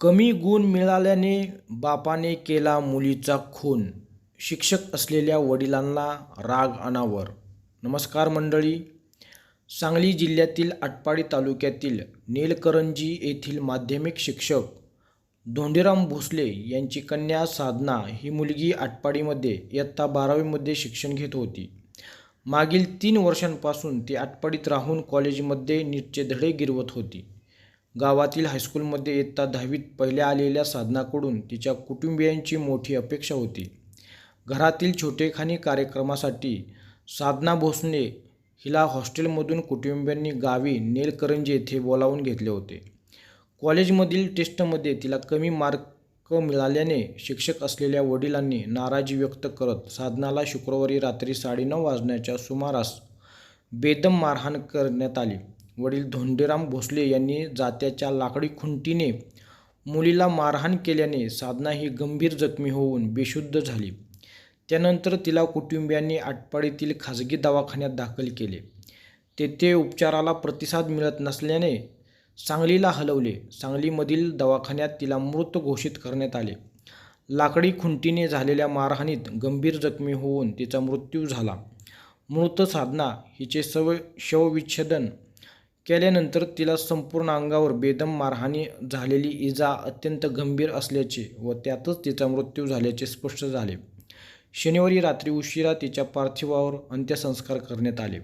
कमी गुण मिळाल्याने बापाने केला मुलीचा खून. शिक्षक असलेल्या वडिलांना राग अनावर. नमस्कार मंडळी. सांगली जिल्ह्यातील आटपाडी तालुक्यातील नेलकरंजी येथील माध्यमिक शिक्षक धोंडीराम भोसले यांची कन्या साधना ही मुलगी आटपाडीमध्ये इयत्ता बारावीमध्ये शिक्षण घेत होती. मागील तीन वर्षांपासून ती आटपाडीत राहून कॉलेजमध्ये नीटचे धडे गिरवत होती. गावातील हायस्कूलमध्ये इयत्ता दहावीत पहिल्या आलेल्या साधनाकडून तिच्या कुटुंबियांची मोठी अपेक्षा होती. घरातील छोटेखानी कार्यक्रमासाठी साधना भोसले हिला हॉस्टेलमधून कुटुंबियांनी गावी नेलकरंजी येथे बोलावून घेतले होते. कॉलेजमधील टेस्टमध्ये तिला कमी मार्क मिळाल्याने शिक्षक असलेल्या वडिलांनी नाराजी व्यक्त करत साधनाला शुक्रवारी रात्री साडेनऊ वाजण्याच्या सुमारास बेदम मारहाण करण्यात आली. वडील धोंडेराम भोसले यांनी जात्याच्या लाकडी खुंटीने मुलीला मारहाण केल्याने साधना ही गंभीर जखमी होऊन बेशुद्ध झाली. त्यानंतर तिला कुटुंबियांनी आटपाडीतील खाजगी दवाखान्यात दाखल केले. तेथे उपचाराला प्रतिसाद मिळत नसल्याने सांगलीला हलवले. सांगलीमधील दवाखान्यात तिला मृत घोषित करण्यात आले. लाकडी खुंटीने झालेल्या मारहाणीत गंभीर जखमी होऊन तिचा मृत्यू झाला. मृत साधना हिचे सव शवविच्छेदन केल्यानंतर तिला संपूर्ण अंगावर बेदम मारहाणी झालेली इजा अत्यंत गंभीर असल्याचे व त्यातच तिचा मृत्यू झाल्याचे स्पष्ट झाले. शनिवारी रात्री उशिरा तिच्या पार्थिवावर अंत्यसंस्कार करण्यात आले.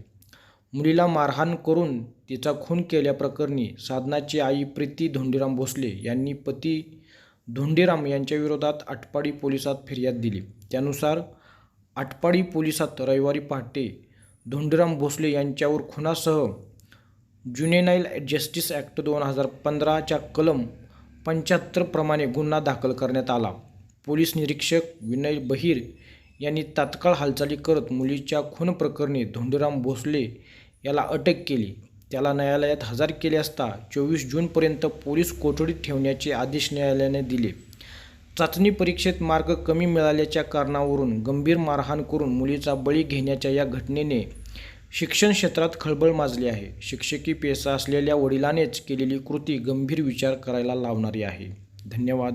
मुलीला मारहाण करून तिचा खून केल्याप्रकरणी साधनाची आई प्रीती धोंडीराम भोसले यांनी पती धोंडीराम यांच्याविरोधात आटपाडी पोलिसात फिर्याद दिली. त्यानुसार आटपाडी पोलिसात रविवारी पहाटे धोंडीराम भोसले यांच्यावर खुनासह ज्युनेनाईल जस्टिस ॲक्ट दोन हजार पंधराच्या कलम पंच्याहत्तरप्रमाणे गुन्हा दाखल करण्यात आला. पोलीस निरीक्षक विनय बहिर यांनी तात्काळ हालचाली करत मुलीच्या खून प्रकरणी धोंडूराम भोसले याला अटक केली. त्याला न्यायालयात हजर केले असता चोवीस जूनपर्यंत पोलीस कोठडीत ठेवण्याचे आदेश न्यायालयाने दिले. चाचणी परीक्षेत मार्क कमी मिळाल्याच्या कारणावरून गंभीर मारहाण करून मुलीचा बळी घेण्याच्या या घटनेने शिक्षण क्षेत्रात खळबळ माजली आहे. शिक्षकी पेसा असलेल्या वडिलानेच केलेली कृती गंभीर विचार करायला लावणारी आहे. धन्यवाद.